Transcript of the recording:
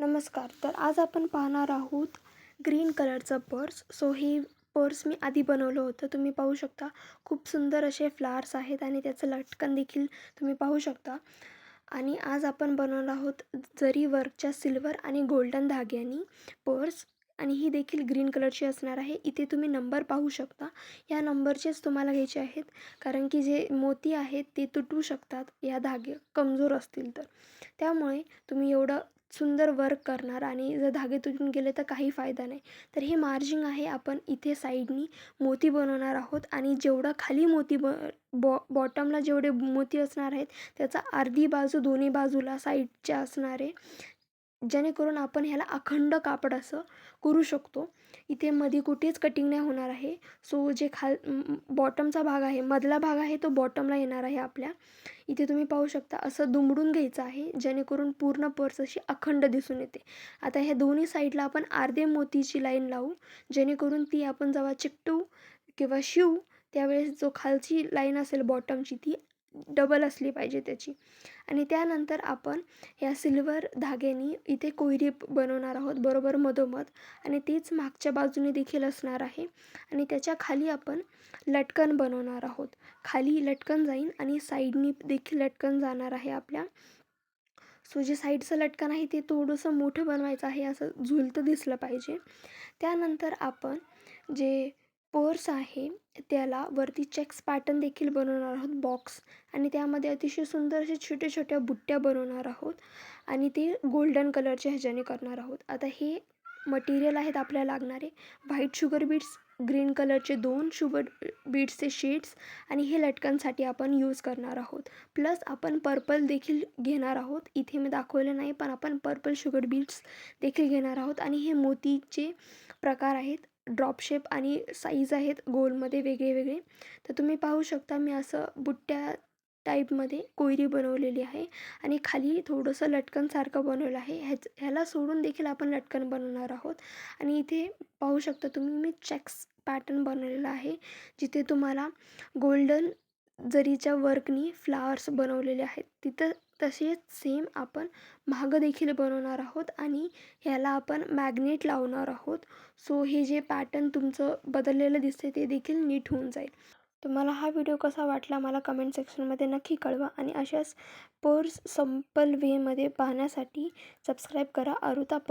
नमस्कार. तर आज आपण पाहणार आहोत ग्रीन कलरचं पर्स. सो हे पर्स मी आधी बनवलं होतं. तुम्ही पाहू शकता खूप सुंदर असे फ्लावर्स आहेत आणि त्याचं लटकन देखील तुम्ही पाहू शकता. आणि आज आपण बनवणार आहोत जरी वर्कच्या सिल्वर आणि गोल्डन धाग्यानी पर्स. आणि ही देखील ग्रीन कलरची असणार आहे. इथे तुम्ही नंबर पाहू शकता. या नंबरचेच तुम्हाला घ्यायचे आहेत. कारण की जे मोती आहेत ते तुटू शकतात. या धागे कमजोर असतील तर. त्यामुळे तुम्ही एवढं सुंदर वर्क करणार आणि जर धागे तुटून गेले तर काही फायदा नाही. तर हे मार्जिंग आहे. आपण इथे साईडनी मोती बनवणार आहोत आणि जेवढा खाली मोती ब बॉ बॉटमला जेवढे मोती असणार आहेत त्याचा अर्धी बाजू दोन्ही बाजूला साईडच्या असणारे जेणेकरून आपण ह्याला अखंड कापड असं करू शकतो. इथे मध्ये कुठेच कटिंग नाही होणार आहे. सो जे खाल बॉटमचा भाग आहे मधला भाग आहे तो बॉटमला येणार आहे आपल्या. इथे तुम्ही पाहू शकता असं दुमडून घ्यायचं आहे जेणेकरून पूर्ण पर्स अशी अखंड दिसून येते. आता ह्या दोन्ही साईडला आपण अर्धे मोतीची लाईन लावू जेणेकरून ती आपण जेव्हा चिकटू किंवा शिवू त्यावेळेस जो खालची लाईन असेल बॉटमची ती डबल असली पाहिजे त्याची. आणि त्यानंतर आपण या सिल्वर धाग्यानी इथे कोयरी बनवणार आहोत बरोबर मधोमध. आणि तीच मागच्या बाजूने देखील असणार आहे. आणि त्याच्याखाली आपण लटकन बनवणार आहोत. खाली लटकन जाईन आणि साईडनी देखील लटकन जाणार आहे आपल्या. सो जे साईडचं लटकन आहे ते थोडंसं मोठं बनवायचं आहे असं झुलतं दिसलं पाहिजे. त्यानंतर आपण जे पर्स आहे त्याला वरती चेक्स पॅटर्न देखील बनवणार आहोत बॉक्स आणि त्यामध्ये अतिशय सुंदर असे छोट्या छोट्या बुट्ट्या बनवणार आहोत आणि ते गोल्डन कलरच्या ह्याच्याने करणार आहोत. आता हे मटेरियल आहेत आपल्याला लागणारे. व्हाईट शुगर बीट्स ग्रीन कलरचे दोन शुगर बीट्सचे शेड्स आणि हे लटकनसाठी आपण यूज करणार आहोत. प्लस आपण पर्पल देखील घेणार आहोत. इथे मी दाखवलं नाही पण आपण पर्पल शुगर बीट्स देखील घेणार आहोत. आणि हे मोतीचे प्रकार आहेत. ड्रॉप शेप आणि साईज आहेत गोलमध्ये वेगळे वेगळे तर तुम्ही पाहू शकता मी असं बुट्ट्या टाईपमध्ये कोयरी बनवलेली आहे आणि खाली थोडंसं लटकनसारखं बनवलं आहे. ह्याच ह्याला सोडून देखील आपण लटकन बनवणार आहोत. आणि इथे पाहू शकता तुम्ही मी चेक्स पॅटर्न बनवलेला आहे जिथे तुम्हाला गोल्डन जरीच्या वर्कनी फ्लावर्स बनवलेले आहेत तिथं तसेच सेम आपण महाग देखील बनवणार आहोत आणि ह्याला आपण मॅग्नेट लावणार आहोत. सो हे जे पॅटर्न तुमचं बदललेलं दिसते ते देखील नीट होऊन जाईल. तुम्हाला हा व्हिडिओ कसा वाटला मला कमेंट सेक्शनमध्ये नक्की कळवा आणि अशाच पर्स संपल वेमध्ये पाहण्यासाठी सबस्क्राईब करा. अरुता पर्स